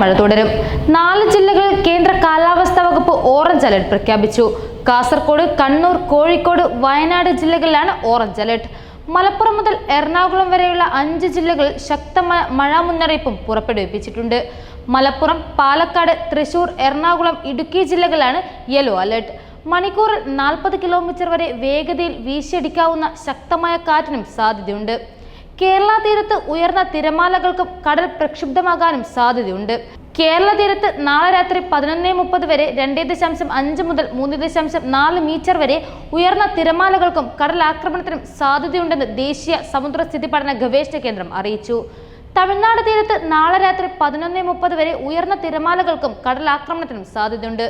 മഴ തുടരും. നാല് ജില്ലകളിൽ കേന്ദ്ര കാലാവസ്ഥാ വകുപ്പ് ഓറഞ്ച് അലർട്ട് പ്രഖ്യാപിച്ചു. കാസർഗോഡ് കണ്ണൂർ കോഴിക്കോട് വയനാട് ജില്ലകളിലാണ് ഓറഞ്ച് അലർട്ട്. മലപ്പുറം മുതൽ എറണാകുളം വരെയുള്ള അഞ്ച് ജില്ലകൾ ശക്തമായ മഴ മുന്നറിയിപ്പും പുറപ്പെടുവിപ്പിച്ചിട്ടുണ്ട്. മലപ്പുറം പാലക്കാട് തൃശൂർ എറണാകുളം ഇടുക്കി ജില്ലകളിലാണ് യെല്ലോ അലർട്ട്. മണിക്കൂറിൽ നാൽപ്പത് കിലോമീറ്റർ വരെ വേഗതയിൽ വീശിയടിക്കാവുന്ന ശക്തമായ കാറ്റിനും സാധ്യതയുണ്ട്. കേരള തീരത്ത് ഉയർന്ന തിരമാലകൾക്കും കടൽ പ്രക്ഷുബ്ധമാകാനും സാധ്യതയുണ്ട്. കേരള തീരത്ത് നാളെ രാത്രി പതിനൊന്ന് മുപ്പത് വരെ രണ്ടേ ദശാംശം അഞ്ച് മുതൽ മൂന്ന് ദശാംശം നാല് മീറ്റർ വരെ ഉയർന്ന തിരമാലകൾക്കും കടലാക്രമണത്തിനും സാധ്യതയുണ്ടെന്ന് ദേശീയ സമുദ്ര സ്ഥിതി പഠന ഗവേഷണ കേന്ദ്രം അറിയിച്ചു. തമിഴ്നാട് തീരത്ത് നാളെ രാത്രി പതിനൊന്ന് മുപ്പത് വരെ ഉയർന്ന തിരമാലകൾക്കും കടലാക്രമണത്തിനും സാധ്യതയുണ്ട്.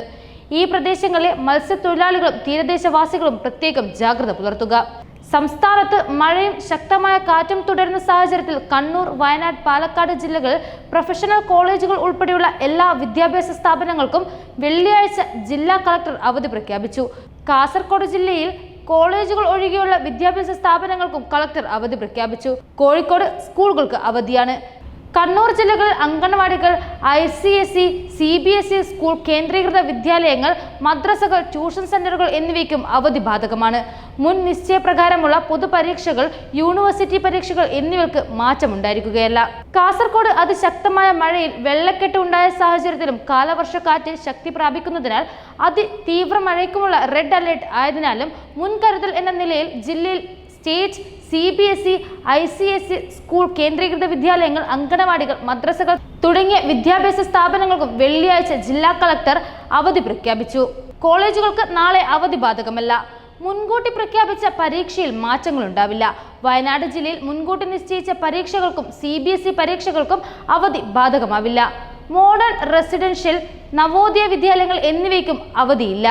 ഈ പ്രദേശങ്ങളിലെ മത്സ്യത്തൊഴിലാളികളും തീരദേശവാസികളും പ്രത്യേകം ജാഗ്രത പുലർത്തുക. സംസ്ഥാനത്ത് മഴയും ശക്തമായ കാറ്റും തുടരുന്ന സാഹചര്യത്തിൽ കണ്ണൂർ വയനാട് പാലക്കാട് ജില്ലകൾ പ്രൊഫഷണൽ കോളേജുകൾ ഉൾപ്പെടെയുള്ള എല്ലാ വിദ്യാഭ്യാസ സ്ഥാപനങ്ങൾക്കും വെള്ളിയാഴ്ച ജില്ലാ കളക്ടർ അവധി പ്രഖ്യാപിച്ചു. കാസർഗോഡ് ജില്ലയിൽ കോളേജുകൾ ഒഴികെയുള്ള വിദ്യാഭ്യാസ സ്ഥാപനങ്ങൾക്കും കളക്ടർ അവധി പ്രഖ്യാപിച്ചു. കോഴിക്കോട് സ്കൂളുകൾക്ക് അവധിയാണ്. കണ്ണൂർ ജില്ലകളിൽ അംഗൻവാടികൾ I C S C C B S E school കേന്ദ്രീകൃത വിദ്യാലയങ്ങൾ മദ്രസകൾ ട്യൂഷൻ സെന്ററുകൾ എന്നിവയ്ക്കും അവധി ബാധകമാണ്. മുൻ നിശ്ചയപ്രകാരമുള്ള പൊതുപരീക്ഷകൾ യൂണിവേഴ്സിറ്റി പരീക്ഷകൾ എന്നിവയ്ക്ക് മാറ്റമുണ്ടായിരിക്കുകയല്ല. കാസർഗോഡ് അതിശക്തമായ മഴയിൽ വെള്ളക്കെട്ട് ഉണ്ടായ സാഹചര്യത്തിലും കാലവർഷക്കാറ്റ് ശക്തി പ്രാപിക്കുന്നതിനാൽ അതിതീവ്ര മഴയ്ക്കുമുള്ള റെഡ് അലേർട്ട് ആയതിനാലും മുൻകരുതൽ എന്ന നിലയിൽ ജില്ലയിൽ state C B S E I C S E school കേന്ദ്രീകൃത വിദ്യാലയങ്ങൾ അങ്കണവാടികൾ മദ്രസകൾ തുടങ്ങിയ വിദ്യാഭ്യാസ സ്ഥാപനങ്ങൾക്കും വെള്ളിയാഴ്ച ജില്ലാ കളക്ടർ അവധി പ്രഖ്യാപിച്ചു. കോളേജുകൾക്ക് നാളെ അവധി ബാധകമല്ല. മുൻകൂട്ടി പ്രഖ്യാപിച്ച പരീക്ഷയിൽ മാറ്റങ്ങളുണ്ടാവില്ല. വയനാട് ജില്ലയിൽ മുൻകൂട്ടി നിശ്ചയിച്ച പരീക്ഷകൾക്കും സി ബി എസ് ഇ പരീക്ഷകൾക്കും അവധി ബാധകമാവില്ല. മോഡേൺ റെസിഡൻഷ്യൽ നവോദയ വിദ്യാലയങ്ങൾ എന്നിവയ്ക്കും അവധിയില്ല.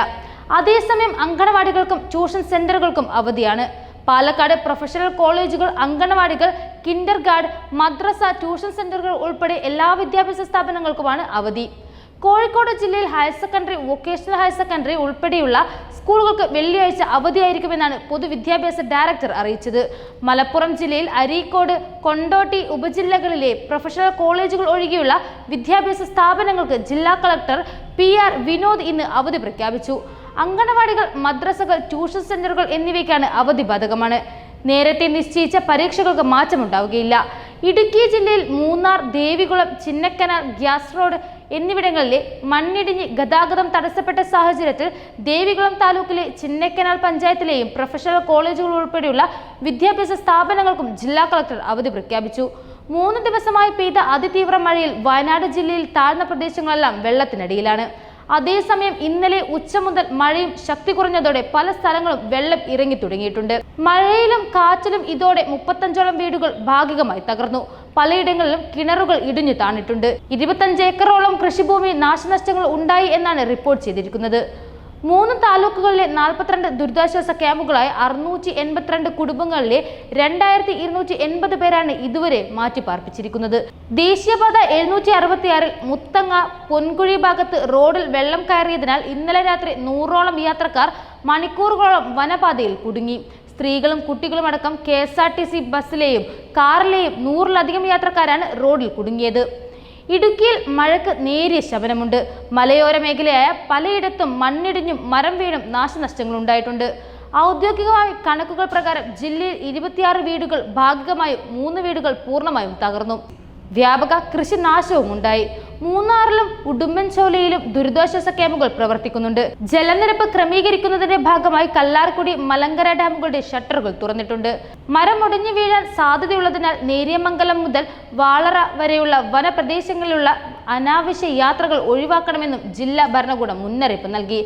അതേസമയം അങ്കണവാടികൾക്കും ട്യൂഷൻ സെന്ററുകൾക്കും അവധിയാണ്. പാലക്കാട് പ്രൊഫഷണൽ കോളേജുകൾ അങ്കണവാടികൾ കിൻഡർ ഗാർഡ് മദ്രസ ട്യൂഷൻ സെന്ററുകൾ ഉൾപ്പെടെ എല്ലാ വിദ്യാഭ്യാസ സ്ഥാപനങ്ങൾക്കുമാണ് അവധി. കോഴിക്കോട് ജില്ലയിൽ higher secondary vocational higher secondary ഉൾപ്പെടെയുള്ള സ്കൂളുകൾക്ക് വെള്ളിയാഴ്ച അവധിയായിരിക്കുമെന്നാണ് പൊതുവിദ്യാഭ്യാസ ഡയറക്ടർ അറിയിച്ചത്. മലപ്പുറം ജില്ലയിൽ അരീക്കോട് കൊണ്ടോട്ടി ഉപജില്ലകളിലെ പ്രൊഫഷണൽ കോളേജുകൾ ഒഴികെയുള്ള വിദ്യാഭ്യാസ സ്ഥാപനങ്ങൾക്ക് ജില്ലാ കളക്ടർ പി ആർ വിനോദ് ഇന്ന് അവധി പ്രഖ്യാപിച്ചു. അങ്കണവാടികൾ മദ്രസകൾ ട്യൂഷൻ സെന്ററുകൾ എന്നിവയ്ക്കാണ് അവധി ബാധകമാണ്. നേരത്തെ നിശ്ചയിച്ച പരീക്ഷകൾക്ക് മാറ്റമുണ്ടാവുകയില്ല. ഇടുക്കി ജില്ലയിൽ മൂന്നാർ ദേവികുളം ചിന്നക്കനാൽ ഗ്യാസ് റോഡ് എന്നിവിടങ്ങളിലെ മണ്ണിടിഞ്ഞ് ഗതാഗതം തടസ്സപ്പെട്ട സാഹചര്യത്തിൽ ദേവികുളം താലൂക്കിലെ ചിന്നക്കനാൽ പഞ്ചായത്തിലെയും പ്രൊഫഷണൽ കോളേജുകൾ ഉൾപ്പെടെയുള്ള വിദ്യാഭ്യാസ സ്ഥാപനങ്ങൾക്കും ജില്ലാ കളക്ടർ അവധി പ്രഖ്യാപിച്ചു. മൂന്ന് ദിവസമായി പെയ്ത അതിതീവ്ര മഴയിൽ വയനാട് ജില്ലയിൽ താഴ്ന്ന പ്രദേശങ്ങളെല്ലാം വെള്ളത്തിനടിയിലാണ്. അതേസമയം ഇന്നലെ ഉച്ച മുതൽ മഴയും ശക്തി കുറഞ്ഞതോടെ പല സ്ഥലങ്ങളും വെള്ളം ഇറങ്ങി തുടങ്ങിയിട്ടുണ്ട്. മഴയിലും കാറ്റിലും ഇതോടെ മുപ്പത്തഞ്ചോളം വീടുകൾ ഭാഗികമായി തകർന്നു. പലയിടങ്ങളിലും കിണറുകൾ ഇടിഞ്ഞു താണിട്ടുണ്ട്. ഇരുപത്തഞ്ച് ഏക്കറോളം കൃഷിഭൂമി നാശനഷ്ടങ്ങൾ ഉണ്ടായി എന്നാണ് റിപ്പോർട്ട് ചെയ്തിരിക്കുന്നത്. മൂന്ന് താലൂക്കുകളിലെ നാൽപ്പത്തിരണ്ട് ദുരിതാശ്വാസ ക്യാമ്പുകളായി അറുന്നൂറ്റി എൺപത്തിരണ്ട് കുടുംബങ്ങളിലെ രണ്ടായിരത്തി ഇരുന്നൂറ്റി എൺപത് പേരാണ് ഇതുവരെ മാറ്റിപ്പാർപ്പിച്ചിരിക്കുന്നത്. ദേശീയപാത എഴുന്നൂറ്റി അറുപത്തിയാറിൽ മുത്തങ്ങ പൊൻകുഴി ഭാഗത്ത് റോഡിൽ വെള്ളം കയറിയതിനാൽ ഇന്നലെ രാത്രി നൂറോളം യാത്രക്കാർ മണിക്കൂറുകളോളം വനപാതയിൽ കുടുങ്ങി. സ്ത്രീകളും കുട്ടികളും അടക്കം K S R T C ബസ്സിലെയും കാറിലെയും നൂറിലധികം യാത്രക്കാരാണ് റോഡിൽ കുടുങ്ങിയത്. ഇടുക്കിയിൽ മഴയ്ക്ക് നേരിയ ശമനമുണ്ട്. മലയോര മേഖലയായ പലയിടത്തും മണ്ണിടിഞ്ഞും മരം വീണും നാശനഷ്ടങ്ങൾ ഉണ്ടായിട്ടുണ്ട്. ഔദ്യോഗികമായ കണക്കുകൾ പ്രകാരം ജില്ലയിൽ ഇരുപത്തിയാറ് വീടുകൾ ഭാഗികമായും മൂന്ന് വീടുകൾ പൂർണമായും തകർന്നു. വ്യാപക കൃഷിനാശവും ഉണ്ടായി മൂന്നാറിലും ഉടുമ്പൻചോലയിലും ദുരിതാശ്വാസ ക്യാമ്പുകൾ പ്രവർത്തിക്കുന്നുണ്ട്. ജലനിരപ്പ് ക്രമീകരിക്കുന്നതിന്റെ ഭാഗമായി കല്ലാർക്കുടി മലങ്കര ഡാമുകളുടെ ഷട്ടറുകൾ തുറന്നിട്ടുണ്ട്. മരം ഒടിഞ്ഞു വീഴാൻ സാധ്യതയുള്ളതിനാൽ നേരിയമംഗലം മുതൽ വാളറ വരെയുള്ള വനപ്രദേശങ്ങളിലുള്ള അനാവശ്യ യാത്രകൾ ഒഴിവാക്കണമെന്നും ജില്ലാ ഭരണകൂടം മുന്നറിയിപ്പ് നൽകി.